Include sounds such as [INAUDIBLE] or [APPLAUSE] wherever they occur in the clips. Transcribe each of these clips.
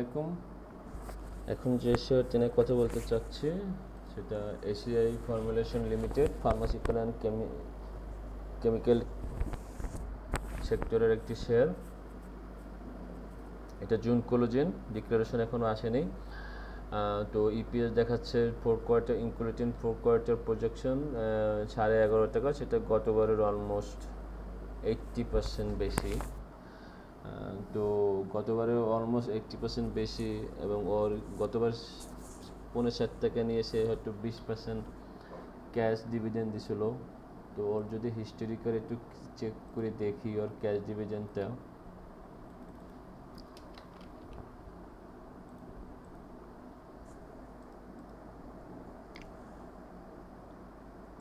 আলাইকুম। এখন যে শেয়ারটি নিয়ে কথা বলতে চাচ্ছি, সেটা এশিয়াই ফর্মুলেশন লিমিটেড ফার্মাসিক্যাল অ্যান্ড কেমি কেমিক্যাল সেক্টরের একটি শেয়ার এটা জুন কোলোজিন ডিক্লারেশন এখনও আসেনি। তো ইপিএস দেখাচ্ছে four quarter including four quarter projection সাড়ে এগারো টাকা, সেটা গতবারের অলমোস্ট এইট্টি পার্সেন্ট বেশি। তো গতবারে অলমোস্ট এইট্টি পার্সেন্ট বেশি এবং ওর গতবার পনেরো ষাট টাকা নিয়ে সে হয়তো বিশ পার্সেন্ট ক্যাশ ডিভিডেন্ড দিছিল। তো ওর যদি হিস্টোরিক্যাল একটু চেক করে দেখি ওর ক্যাশ ডিভিডেন্ডটা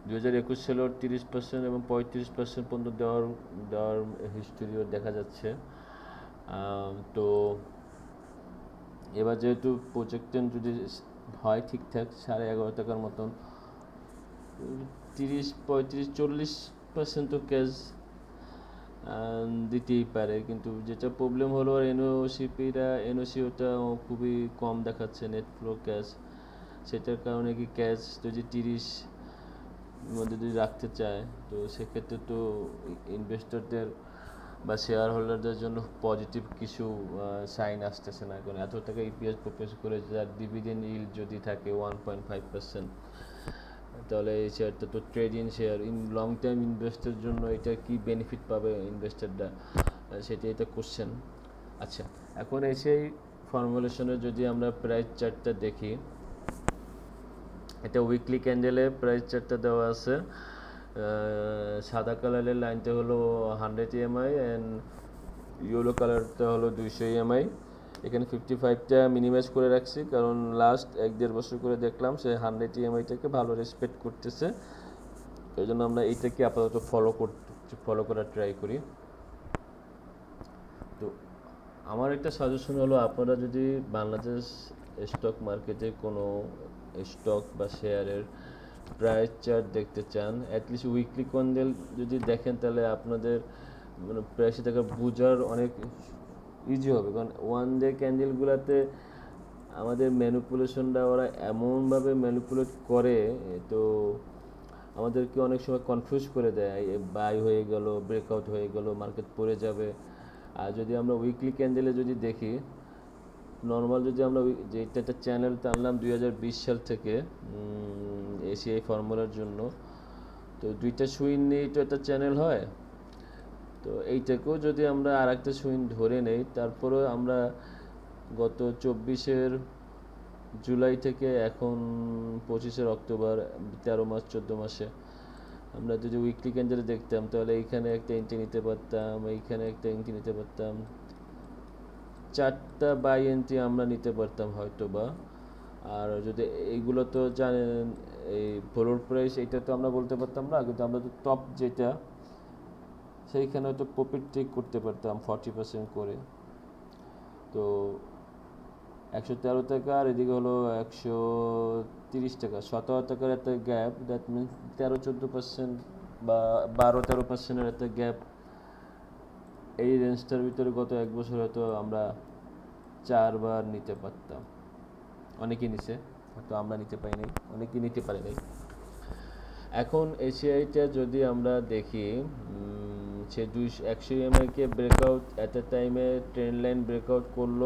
দু হাজার একুশ সালে ওর তিরিশ পার্সেন্ট এবং পঁয়ত্রিশ পার্সেন্ট পর্যন্ত দেওয়ার দেওয়ার হিস্টোরিও দেখা যাচ্ছে। তো এবার যেহেতু প্রজেক্টেন যদি হয় ঠিকঠাক সাড়ে এগারো টাকার মতন, তিরিশ, পঁয়ত্রিশ, চল্লিশ পার্সেন্ট তো ক্যাশ দিতেই পারে। কিন্তু যেটা প্রবলেম হলো এনওসিপিরা এনওসি ওটা খুবই কম দেখাচ্ছে নেট ফ্লো ক্যাশ সেটার কারণে কি ক্যাশ যদি তিরিশ মধ্যে যদি রাখতে চায়, তো সেক্ষেত্রে তো ইনভেস্টরদের বা শেয়ার হোল্ডারদের জন্য পজিটিভ কিছু সাইন আসতেছে না কারণ এত টাকা ইপিএস প্রপোজ করে যার ডিভিডেন্ড ইল্ড যদি থাকে ওয়ান পয়েন্ট ফাইভ পার্সেন্ট তাহলে এই শেয়ারটা তো trading share in long time ইনভেস্টের জন্য এটা কি বেনিফিট পাবে ইনভেস্টররা সেটা এটা কোশ্চেন আচ্ছা এখন এসেই ফর্মুলেশনের যদি আমরা প্রাইস চার্টটা দেখি, এটা উইকলি ক্যান্ডেলে প্রাইস চার্টটা দেওয়া আছে। সাদা কালারের লাইনটা হলো হান্ড্রেড ইএমআই অ্যান্ড ইয়েলো কালারটা হলো দুইশো ইএমআই এখানে ফিফটি ফাইভটা মিনিমাইজ করে রাখছি, কারণ লাস্ট এক দেড় বছর করে দেখলাম সে হান্ড্রেড ইএমআইটাকে ভালো রেসপেক্ট করতেছে। এই জন্য আমরা এইটাকে আপাতত ফলো করতে ফলো করার ট্রাই করি। তো আমার একটা সাজেশন হলো, আপনারা যদি বাংলাদেশ স্টক মার্কেটে কোনো স্টক বা শেয়ারের প্রাইস চার্ট দেখতে চান অ্যাটলিস্ট উইকলি কন্ডেল যদি দেখেন তাহলে আপনাদের মানে প্রাইসে দেখা বোঝার অনেক ইজি হবে। কারণ ওয়ান ডে ক্যান্ডেলগুলোতে আমাদের ম্যানিপুলেশনটা ওরা এমনভাবে ম্যানিপুলেট করে, তো আমাদেরকে অনেক সময় কনফিউজ করে দেয় বাই হয়ে গেল ব্রেকআউট হয়ে গেল মার্কেট পড়ে যাবে। আর যদি আমরা উইকলি ক্যান্ডেলে যদি দেখি নর্মাল যদি আমরা ওই- যে একটা চ্যানেল টানলাম দুই হাজার বিশ সাল থেকে এসিআই ফর্মুলার জন্য। তো দুইটা সুইন নিয়ে তো একটা চ্যানেল হয়। তো এইটাকেও যদি আমরা আর একটা সুইন ধরে নেই তারপরেও আমরা গত চব্বিশের জুলাই থেকে এখন পঁচিশের অক্টোবর, তেরো মাস, চোদ্দ মাসে আমরা যদি উইকলি ক্যান্ডেলে দেখতাম, তাহলে এইখানে একটা এন্ট্রি নিতে পারতাম, এইখানে একটা এন্ট্রি নিতে পারতাম। চারটা বাই এন্ট্রি আমরা নিতে পারতাম হয়তো বা আর যদি এইগুলো তো জানেন, এই ফ্লোর প্রাইস এটা তো আমরা বলতে পারতাম না, কিন্তু আমরা তো টপ যেটা, সেইখানে হয়তো প্রফিট টেক করতে পারতাম ফর্টি পার্সেন্ট করে। তো একশো তেরো টাকা আর এদিকে হলো একশো তিরিশ টাকা। সতেরো টাকার একটা গ্যাপ দ্যাট মিনস তেরো চোদ্দ পার্সেন্ট বা বারো তেরো পার্সেন্টের একটা গ্যাপ এই রেঞ্জটার ভিতরে গত এক বছর হয়তো আমরা চারবার নিতে পারতাম। অনেকে নিছে, হয়তো আমরা নিতে পারিনি অনেকে নিতে পারি নাই। এখন এশিয়াইটা যদি আমরা দেখি সে দুইশো একশো ইএমআইকে ব্রেকআউট অ্যাট এ টাইমে ট্রেন লাইন ব্রেকআউট করল।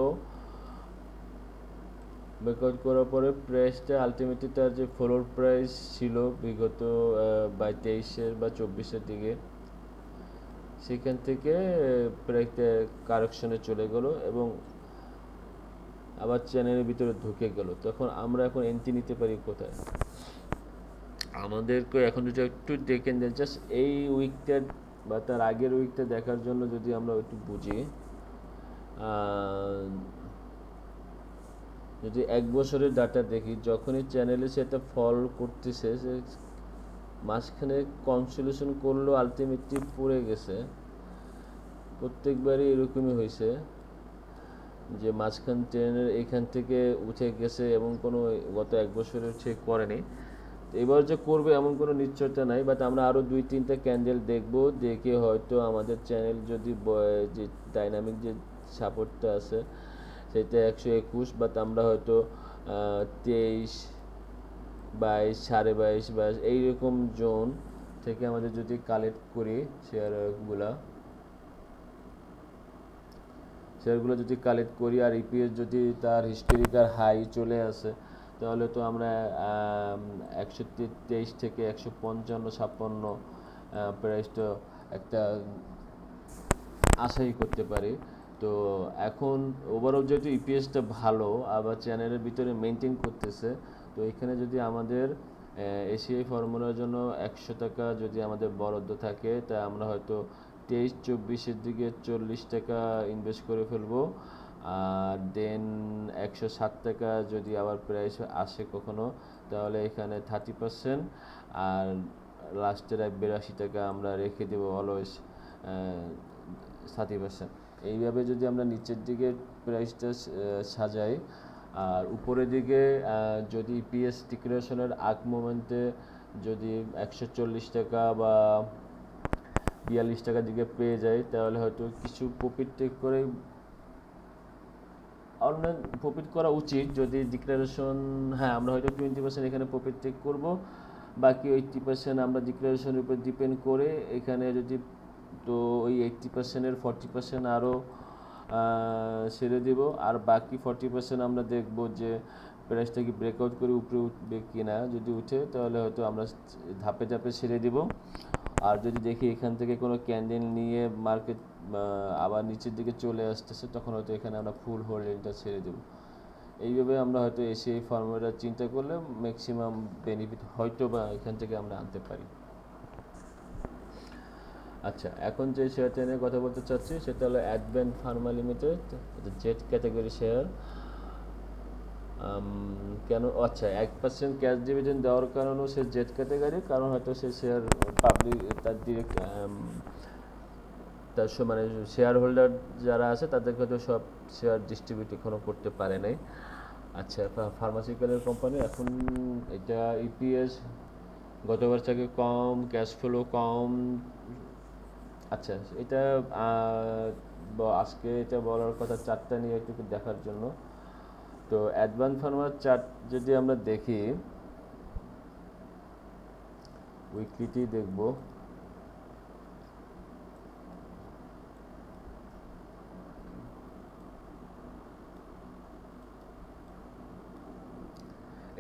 ব্রেকআউট করার পরে প্রাইসটা আলটিমেটলি তার যে ফ্লোর প্রাইস ছিল বিগত বা তেইশের বা চব্বিশের দিকে সেখান থেকে প্রাইসটা কারেকশনে চলে গেল এবং আবার চ্যানেলের ভিতরে ঢুকে গেল। তখন আমরা এখন এন্ট্রি নিতে পারি কোথায়? আমাদেরকে এখন যদি একটু দেখেন যে জাস্ট এই উইকটা বা তার আগের উইকটা দেখার জন্য যদি আমরা একটু বুঝি যদি এক বছরের ডাটা দেখি, যখনই চ্যানেলে সেটা ফল করতেছে মাঝখানে কনসোলেশন করল আলটিমেটলি পড়ে গেছে। প্রত্যেকবারই এরকমই হয়েছে যে মাঝখান ট্রেনের এখান থেকে উঠে গেছে এবং কোনো গত এক বছরে সে করেনি। এবার যে করবে এমন কোনো নিশ্চয়তা নাই বাট আমরা আরও দুই, তিনটা ক্যান্ডেল দেখব, দেখে হয়তো আমাদের চ্যানেল যদি যে ডাইনামিক যে সাপোর্টটা আছে, সেটা একশো একুশ বাট আমরা হয়তো তেইশ, বাইশ, সাড়ে বাইশ বাইশ, এইরকম জোন থেকে আমাদের যদি কালেক্ট করি শেয়ারগুলা শেয়ারগুলো যদি কালেক্ট করি আর ইপিএস যদি তার হিস্টোরিকার হাই চলে আসে, তাহলে তো আমরা একশো তেইশ থেকে একশো পঞ্চান্ন, ছাপ্পান্ন প্রাইসটা একটা আশাই করতে পারি। তো এখন ওভারঅল যেহেতু ইপিএসটা ভালো, আবার চ্যানেলের ভিতরে মেনটেন করতেছে, তো এখানে যদি আমাদের এশিয়াই ফর্মুলার জন্য একশো টাকা যদি আমাদের বরাদ্দ থাকে, তা আমরা হয়তো তেইশ, চব্বিশের দিকে চল্লিশ টাকা ইনভেস্ট করে ফেলব। আর দেন একশো ষাট টাকা যদি আবার প্রাইস আসে কখনো, তাহলে এখানে থার্টি পার্সেন্ট আর লাস্টের বিরাশি টাকা আমরা রেখে দেবো অলওয়েজ থার্টি পার্সেন্ট এইভাবে যদি আমরা নিচের দিকে প্রাইসটা সাজাই, আর উপরের দিকে যদি ইপিএস ডিক্লারেশনের আগ মোমেন্টে যদি একশো চল্লিশ টাকা বা বিয়াল্লিশ টাকার দিকে পেয়ে যাই তাহলে হয়তো কিছু প্রফিট করে অনলাইন প্রফিট করা উচিত যদি ডিক্লারেশন হ্যাঁ আমরা হয়তো টোয়েন্টি পার্সেন্ট এখানে প্রফিট টেক করব, বাকি এইটটি পার্সেন্ট আমরা ডিক্লারেশনের উপর ডিপেন্ড করে এখানে যদি তো ওই এইটটি পার্সেন্টের ফর্টি পার্সেন্ট আরও ছেড়ে দেব, আর বাকি ফর্টি পার্সেন্ট আমরা দেখব যে প্রাইসটা কি ব্রেকআউট করে উপরে উঠবে কি না যদি উঠে, তাহলে হয়তো আমরা ধাপে ধাপে ছেড়ে দেব। আর যদি দেখি এখান থেকে কোনো ক্যান্ডেল নিয়ে মার্কেট আবার নিচের দিকে চলে আসতেছে, তখন হয়তো এখানে আমরা ফুল হোল্ডিংটা ছেড়ে দেবো। এইভাবে আমরা হয়তো এসে এই ফর্মুলাটা চিন্তা করলে ম্যাক্সিমাম বেনিফিট হয়তো বা এখান থেকে আমরা আনতে পারি। আচ্ছা এখন যে শেয়ারটা নিয়ে কথা বলতে চাচ্ছি, সেটা হলো advent pharma limited Z category share কেন আচ্ছা এক পার্সেন্ট ক্যাশ ডিভিডেন্ড দেওয়ার কারণেও সে জেট ক্যাটাগরি কারণ হয়তো সে শেয়ার পাবলিক তার ডিরেক্ট তার মানে শেয়ার হোল্ডার যারা আছে তাদেরকে হয়তো সব শেয়ার ডিস্ট্রিবিউট এখনও করতে পারে নাই। আচ্ছা ফার্মাসিক্যালের কোম্পানি এখন এটা ইপিএস গতবার থেকে কম ক্যাশ ফ্লো কম। আচ্ছা এটা আজকে এটা বলার কথা, চারটা নিয়ে একটু দেখার জন্য। তো অ্যাডভান্স ফার্মার চার্ট যদি আমরা দেখি উইকলিটি দেখব।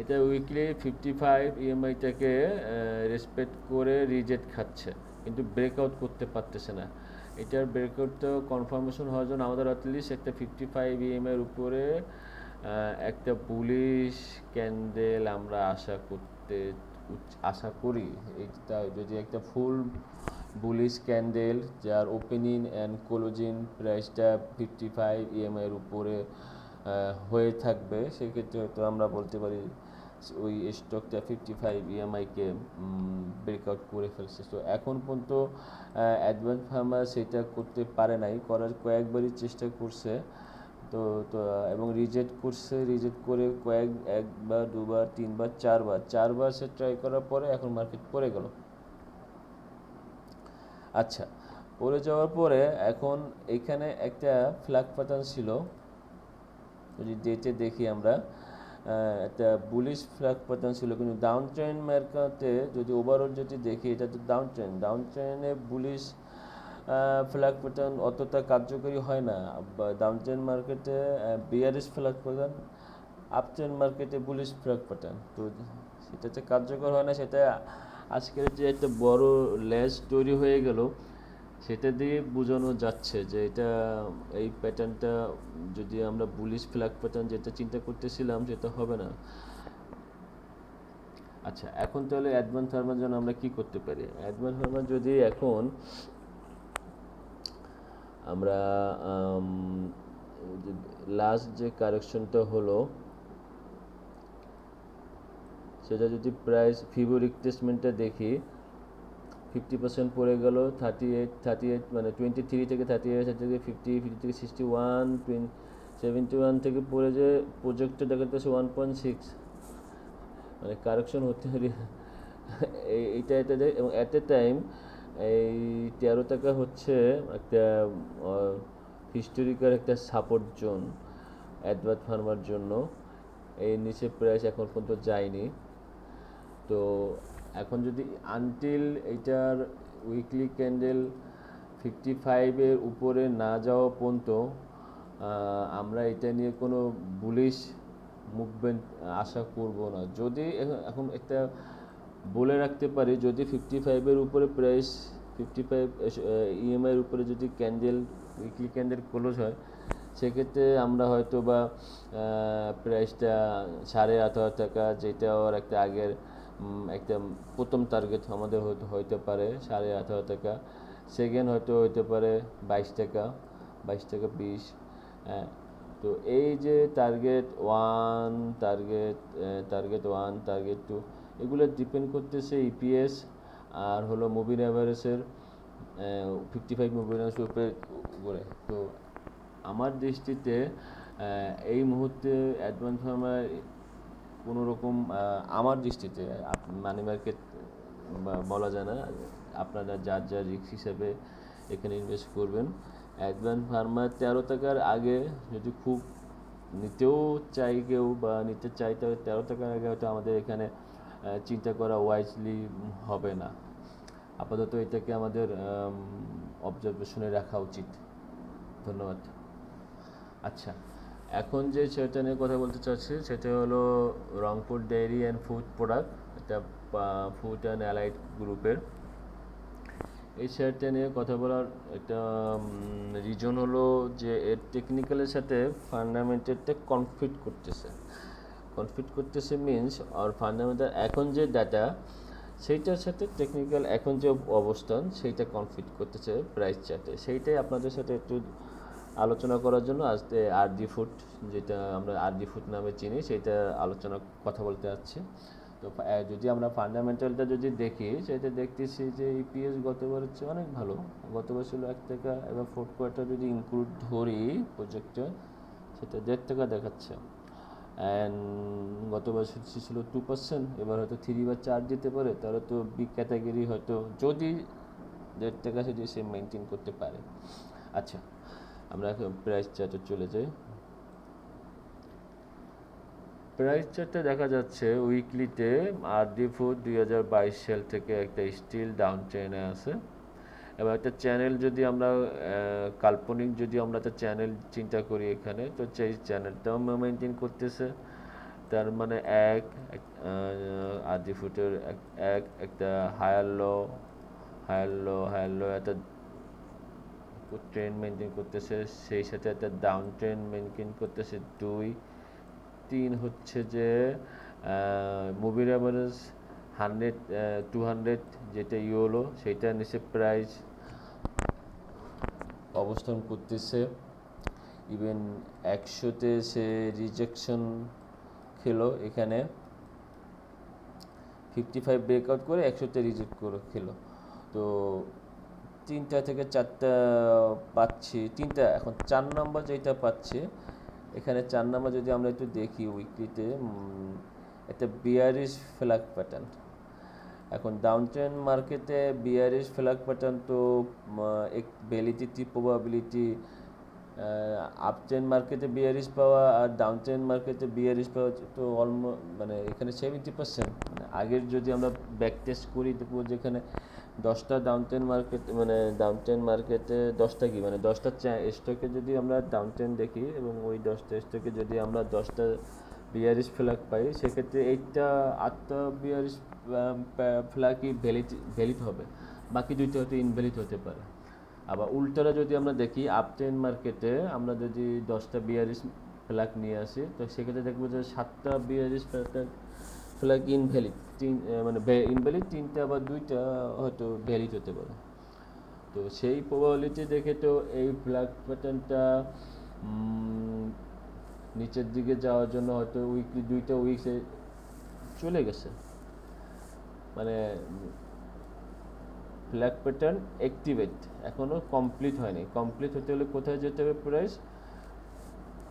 এটা উইকলি ফিফটি ফাইভ ইএমআইটাকে রেসপেক্ট করে রিজেক্ট খাচ্ছে, কিন্তু ব্রেকআউট করতে পারতেছে না। এটার ব্রেকআউট তো কনফার্মেশন হওয়ার জন্য আমাদের অ্যাটলিস্ট একটা ফিফটি ফাইভ ইএমের উপরে একটা পুলিশ ক্যান্ডেল আমরা আশা করতে, আশা করি এইটা যদি একটা ফুল বুলিশ ক্যান্ডেল যার ওপেনিং অ্যান্ড ক্লোজিং প্রাইসটা ফিফটি ফাইভ ইএমআইয়ের উপরে হয়ে থাকবে, সেক্ষেত্রে হয়তো আমরা বলতে পারি ওই স্টকটা ফিফটি ফাইভ ইএমআইকে ব্রেকআউট করে ফেলছে। তো এখন পর্যন্ত অ্যাডভান্স ফার্মার সেটা করতে পারে নাই, করার কয়েকবারই চেষ্টা করছে। তো তো, এবং রিজেক্ট করছে রিজেক্ট করে কয়েক, একবার, দুবার, তিনবার, চারবার। চারবার সে ট্রাই করার পরে এখন মার্কেট পড়ে গেল। আচ্ছা পড়ে যাওয়ার পরে এখন এখানে একটা ফ্ল্যাগ প্যাটার্ন ছিল। যদি ডেটে দেখি আমরা একটা বুলিশ ফ্ল্যাগ প্যাটার্ন ছিল। কিন্তু ডাউন ট্রেন মার্কেটে যদি ওভারঅল যদি দেখি, এটা তো ডাউন ট্রেন ডাউন ট্রেনে বুলিশ ফ্ল্যাগ প্যাটার্ন অতটা কার্যকরী হয় না। ডাউন ট্রেন মার্কেটে bearish flag pattern up trend মার্কেটে বুলিশ ফ্ল্যাগ প্যাটার্ন তো সেটা যে কার্যকর হয় না, সেটা আজকের যে একটা বড় লেজ তৈরি হয়ে গেল, সেটা দিয়ে বোঝানো যাচ্ছে যে এটা, এই প্যাটার্নটা যদি আমরা বুলিশ ফ্ল্যাগ প্যাটার্ন যেটা চিন্তা করতেছিলাম, সেটা হবে না। আচ্ছা এখন তাহলে অ্যাডভান্স ফার্মার জন্য আমরা কি করতে পারি? অ্যাডভান্স ফার্মার যদি এখন আমরা লাস্ট যে কারেকশনটা হলো, সেটা যদি প্রাইস ফিবো রিপ্লেসমেন্টটা দেখি ফিফটি পার্সেন্ট পড়ে গেল থার্টি এইট থার্টি এইট মানে টোয়েন্টি থ্রি থেকে থার্টি এইট থেকে ফিফটি ফিফটি থেকে সিক্সটি ওয়ান সেভেন্টি ওয়ান থেকে পড়ে যে প্রজেক্টটা দেখাতেছে ওয়ান পয়েন্ট সিক্স মানে কারেকশন হতে এইটা এটা এবং অ্যাট এ টাইম এই তেরো টাকা হচ্ছে একটা হিস্টোরিক্যাল একটা সাপোর্ট জোন অ্যাডভার্ট ফার্মার জন্য। এই নিচে প্রাইস এখন পর্যন্ত যায়নি। তো এখন যদি আনটিল এইটার উইকলি ক্যান্ডেল ফিফটি ফাইভের উপরে না যাওয়া পর্যন্ত আমরা এটা নিয়ে কোনো বুলিশ মুভমেন্ট আশা করব না। যদি এখন একটা বলে রাখতে পারি, যদি ফিফটি ফাইভের উপরে প্রাইস ফিফটি ফাইভ ইএমআইয়ের উপরে যদি ক্যান্ডেল উইকলি ক্যান্ডেল ক্লোজ হয়, সেক্ষেত্রে আমরা হয়তো বা প্রাইসটা সাড়ে আঠারো টাকা যেটা ওর একটা আগের একটা প্রথম টার্গেট আমাদের হয়তো, হইতে পারে, সাড়ে আঠারো টাকা। সেকেন্ড হয়তো হইতে পারে বাইশ টাকা বাইশ টাকা বিশ হ্যাঁ। তো এই যে target one target target one target two এগুলো ডিপেন্ড করতেছে ইপিএস আর হলো মুভির অ্যাভারেজের ফিফটি ফাইভ মুভির উপরে উপরে। তো আমার দৃষ্টিতে এই মুহূর্তে অ্যাডভান্স ফার্মার কোনো রকম আমার দৃষ্টিতে মানি মার্কেট বলা যায় না, আপনারা যার যার রিস্ক হিসেবে এখানে ইনভেস্ট করবেন। অ্যাডভান্স ফার্মার তেরো টাকার আগে যদি খুব নিতেও চাই কেউ বা নিতে চাই, তাহলে তেরো টাকার আগে হয়তো আমাদের এখানে চিন্তা করা ওয়াইজলি হবে না। আপাতত এটাকে আমাদের অবজারভেশনে রাখা উচিত। ধন্যবাদ। আচ্ছা এখন যে সেটা নিয়ে কথা বলতে চাচ্ছি, সেটা হলো Rangpur dairy and food product এটা ফুড অ্যান্ড অ্যালাইড গ্রুপের এই শেয়ারটা নিয়ে কথা বলার একটা রিজন হলো যে এর টেকনিক্যালের সাথে ফান্ডামেন্টালটা কনফিট করতেছে। কনফিট করতেছে মিনস আর ফান্ডামেন্টাল এখন যে ডাটা সেইটার সাথে টেকনিক্যাল এখন যে অবস্থান, সেইটা কনফিট করতেছে প্রাইস চার্টে সেইটাই আপনাদের সাথে একটু আলোচনা করার জন্য আজকে আর ডি ফুড যেটা আমরা আর ডি ফুড নামে চিনি সেটা আলোচনা, কথা বলতে যাচ্ছি। তো যদি আমরা ফান্ডামেন্টালটা যদি দেখি, সেটা দেখতেছি যে ইপিএস গতবার হচ্ছে অনেক ভালো। গতবার ছিল এক টাকা এবং ফোর্থ কোয়ার্টার যদি ইনক্লুড ধরি প্রজেক্টে সেটা দেড় টাকা দেখাচ্ছে। অ্যান্ড গত বছর ছিল টু পার্সেন্ট এবার হয়তো থ্রি বা চার দিতে পারে, তাহলে তো বিগ ক্যাটাগরি হয়তো যদি দেড় টাকা যদি সে মেনটেন করতে পারে। আচ্ছা আমরা এখন প্রাইস চার্টে চলে যাই। প্রাইস চার্টে দেখা যাচ্ছে উইকলিতে আরডি ফুড দুই হাজার বাইশ সাল থেকে একটা স্টিল ডাউন ট্রেনে আছে। এবং একটা চ্যানেল যদি আমরা কাল্পনিক যদি আমরা একটা চ্যানেল চিন্তা করি এখানে, তো সেই চ্যানেলটাও মেনটেন করতেছে। তার মানে এক আরডি ফুটের এক একটা higher low higher low higher low একটা ট্রেন মেনটেন করতেছে, সেই সাথে একটা ডাউন ট্রেন মেনটেন করতেছে। দুই, তিন হচ্ছে যে মুভির অ্যাভারেজ হান্ড্রেড টু হান্ড্রেড যেটা ইওলো সেইটা নিচে প্রাইস অবস্থান করতেছে। ইভেন একশোতে সে রিজেকশন খেলো এখানে। ফিফটি ফাইভ ব্রেকআউট করে একশোতে রিজেক্ট করে খেলো। তো তিনটা থেকে চারটা পাচ্ছি, তিনটা এখন চার নম্বর যেটা পাচ্ছি, এখানে চার নম্বর যদি আমরা একটু দেখি উইকলিতে একটা বিয়ারিশ ফ্ল্যাগ প্যাটার্ন এখন ডাউন ট্রেন মার্কেটে বিয়ারিশ ফ্ল্যাগ প্যাটার্ন তো এক ভ্যালিডিটি প্রবাবিলিটি আপ ট্রেন মার্কেটে বিয়ারিশ পাওয়া আর ডাউন ট্রেন মার্কেটে বিয়ারিশ পাওয়া তো অলমো মানে এখানে সেভেন্টি পার্সেন্ট মানে আগের যদি আমরা ব্যাক টেস্ট করি দেখব যেখানে দশটা ডাউন ট্রেন মার্কেট মানে ডাউন ট্রেন মার্কেটে দশটা কি? মানে দশটা স্টকে যদি আমরা ডাউন ট্রেন দেখি এবং ওই দশটা স্টকে যদি আমরা দশটা বিয়ারিশ ফ্ল্যাগ পাই, সেক্ষেত্রে এইটা আটটা বিয়ারিশ ফ্ল্যাগই ভ্যালিড ভ্যালিড হবে। বাকি দুইটা হয়তো ইনভ্যালিড হতে পারে। আবার উল্টারা যদি আমরা দেখি আপ ট্রেন মার্কেটে আমরা যদি দশটা বিয়ারিশ ফ্ল্যাগ নিয়ে আসি, তো সেক্ষেত্রে দেখব যে সাতটা বিয়ারিশ ফ্ল্যাগ ফ্ল্যাগ ইনভ্যালিড তিন মানে ইনভ্যালিড তিনটা বা দুইটা হয়তো ভ্যালিড হতে পারে। তো সেই প্রবাবিলিটি দেখে তো এই ফ্ল্যাগ প্যাটার্নটা নিচের দিকে যাওয়ার জন্য হয়তো উইকলি দুইটা উইকসে চলে গেছে। মানে ফ্ল্যাগ প্যাটার্ন অ্যাক্টিভেট এখনও কমপ্লিট হয়নি। কমপ্লিট হতে হলে কোথায় যেতে হবে প্রাইস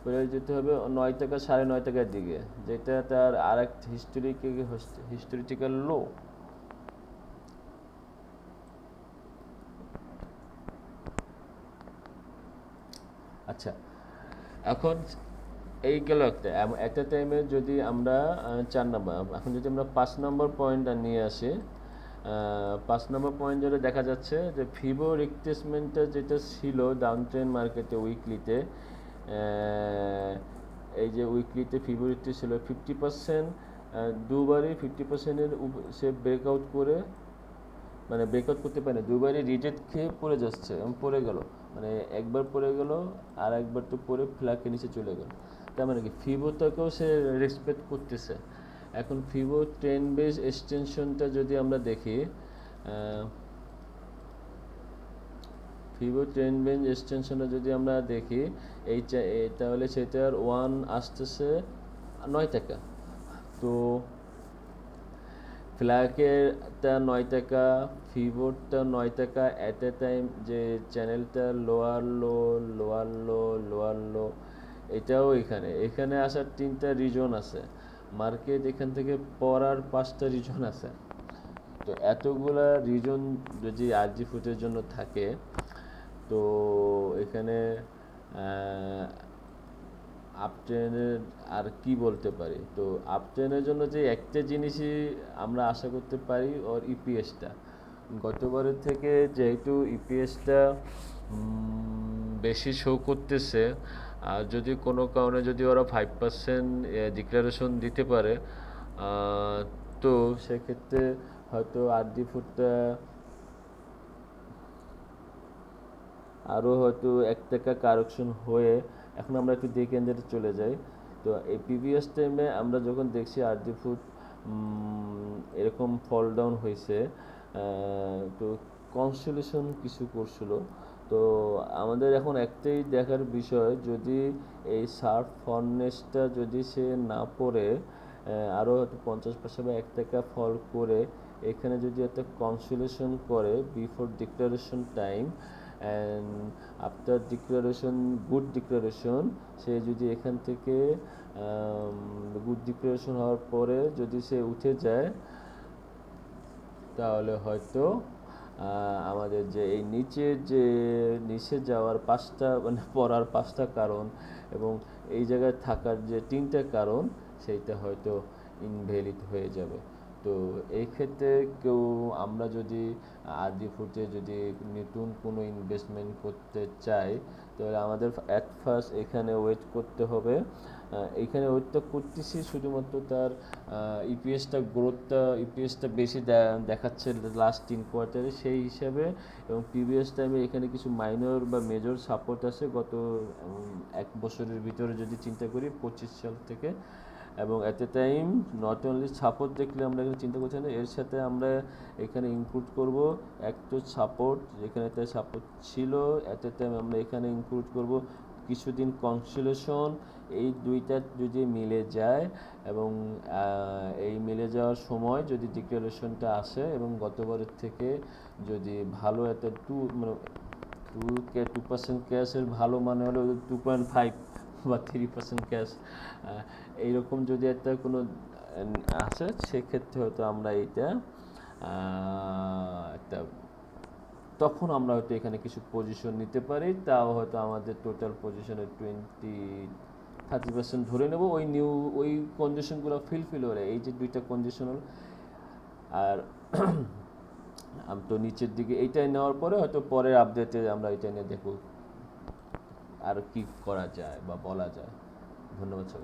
প্রাইস যেতে হবে নয় টাকা সাড়ে নয় টাকার দিকে, যেটা তার আর এক হিস্টোরিক হিস্টোরিটিক্যাল লো আচ্ছা এখন এই গেল একটা। একটা টাইমে যদি আমরা চার নম্বর এখন যদি আমরা পাঁচ নম্বর পয়েন্টটা নিয়ে আসি পাঁচ নম্বর পয়েন্ট যেটা দেখা যাচ্ছে যে ফিবো রিপ্লেসমেন্টটা যেটা ছিল ডাউন ট্রেন মার্কেটে উইকলিতে এই যে উইকলিতে ফিবো রিপ্লেস ছিল ফিফটি পার্সেন্ট দুবারই ফিফটি পার্সেন্টের সে ব্রেকআউট করে মানে ব্রেকআউট করতে পারে না দুবারই রিজেক্ট খেয়ে পড়ে যাচ্ছে পড়ে গেল। মানে একবার পড়ে গেল আর একবার তো পড়ে ফ্ল্যাগের নিচে চলে গেল। তার মানে কি? ফিবোটাকেও সে রেসপেক্ট করতেছে। এখন ফিবো ট্রেন বেস এক্সটেনশনটা যদি আমরা দেখি ফিবো ট্রেন বেঞ্চ এক্সটেনশনটা যদি আমরা দেখি এই তাহলে সেটার ওয়ান আসতেছে নয় টাকা। তো ফ্ল্যাগেরটা নয় টাকা, ফিবোরটা নয় টাকা অ্যাট এ টাইম যে চ্যানেলটা lower low lower low lower low এটাও এখানে। এখানে আসার তিনটা রিজন আছে। মার্কেট এখান থেকে পড়ার পাঁচটা রিজন আছে। তো এতগুলা রিজন যদি আরজি ফুটের জন্য থাকে, তো এখানে আপট্রেনের আর কি বলতে পারি? তো আপট্রেনের জন্য যে একটা জিনিসই আমরা আশা করতে পারি, ওর ইপিএসটা গতবারের থেকে যেহেতু ইপিএসটা বেশি শো করতেছে আর যদি কোনো কারণে যদি ওরা ফাইভ পার্সেন্ট ডিক্লারেশন দিতে পারে তো সেক্ষেত্রে হয়তো আরডি ফুটটা আরও হয়তো এক টাকা কারেকশন হয়ে এখন আমরা একটু ডে কেন্দ্রে চলে যাই। তো এই প্রিভিয়াস টাইমে আমরা যখন দেখছি আরডি ফুট এরকম ফল ডাউন হয়েছে তো কনসোলেশন কিছু করছিল। তো আমাদের এখন একটাই দেখার বিষয়, যদি এই সার্ফ ফর্নেসটা যদি সে না পড়ে আরও হয়তো পঞ্চাশ পয়সা বা এক টাকা ফল করে, এখানে যদি একটা কনসোলেশন করে before declaration time and after declaration good declaration সে যদি এখান থেকে গুড ডিক্লারেশন হওয়ার পরে যদি সে উঠে যায়, তাহলে হয়তো আমাদের যে এই নিচের যে নিচে যাওয়ার পাঁচটা মানে পড়ার পাঁচটা কারণ এবং এই জায়গায় থাকার যে তিনটা কারণ, সেইটা হয়তো ইনভ্যালিড হয়ে যাবে। তো এই ক্ষেত্রে কেউ, আমরা যদি আরডি ফুটে যদি নতুন কোনো ইনভেস্টমেন্ট করতে চাই, তাহলে আমাদের অ্যাট ফার্স্ট এখানে ওয়েট করতে হবে। এখানে ওয়েটটা করতেছি, শুধুমাত্র তার ইপিএসটা গ্রোথটা ইপিএসটা বেশি দেখাচ্ছে লাস্ট তিন কোয়ার্টারে সেই হিসাবে এবং প্রিভিয়াস টাইমে এখানে কিছু মাইনর বা মেজর সাপোর্ট আছে। গত এক বছরের ভিতরে যদি চিন্তা করি, পঁচিশ সাল থেকে। এবং at a time not only support দেখলে আমরা এখানে চিন্তা করছি না, এর সাথে আমরা এখানে ইনক্লুড করব এক তো সাপোর্ট যেখানে একটা সাপোর্ট ছিল এট এ টাইম আমরা এখানে ইনক্লুড করব। কিছুদিন কনসুলেশন এই দুইটা যদি মিলে যায় এবং এই মিলে যাওয়ার সময় যদি ডিক্লারেশনটা আসে এবং গতবারের থেকে যদি ভালো একটা টু মানে টু টু পার্সেন্ট ক্যাশের ভালো মানে হলো টু পয়েন্ট ফাইভ বা থ্রি পার্সেন্ট ক্যাশ এইরকম যদি একটা কোনো আসে সেক্ষেত্রে হয়তো আমরা এইটা একটা, তখন আমরা হয়তো এখানে কিছু পজিশন নিতে পারি, তাও হয়তো আমাদের টোটাল পজিশনের টোয়েন্টি থার্টি পার্সেন্ট ধরে নেব, ওই নিউ ওই কন্ডিশনগুলো ফিলফিল হলে, এই যে দুইটা কন্ডিশন হল, আর [CLEARS THROAT] আমি তো নিচের দিকে এইটাই নেওয়ার পরে হয়তো পরের আপডেটে আমরা এটা নিয়ে দেখব, আর কি করা যায় বা বলা যায়। ধন্যবাদ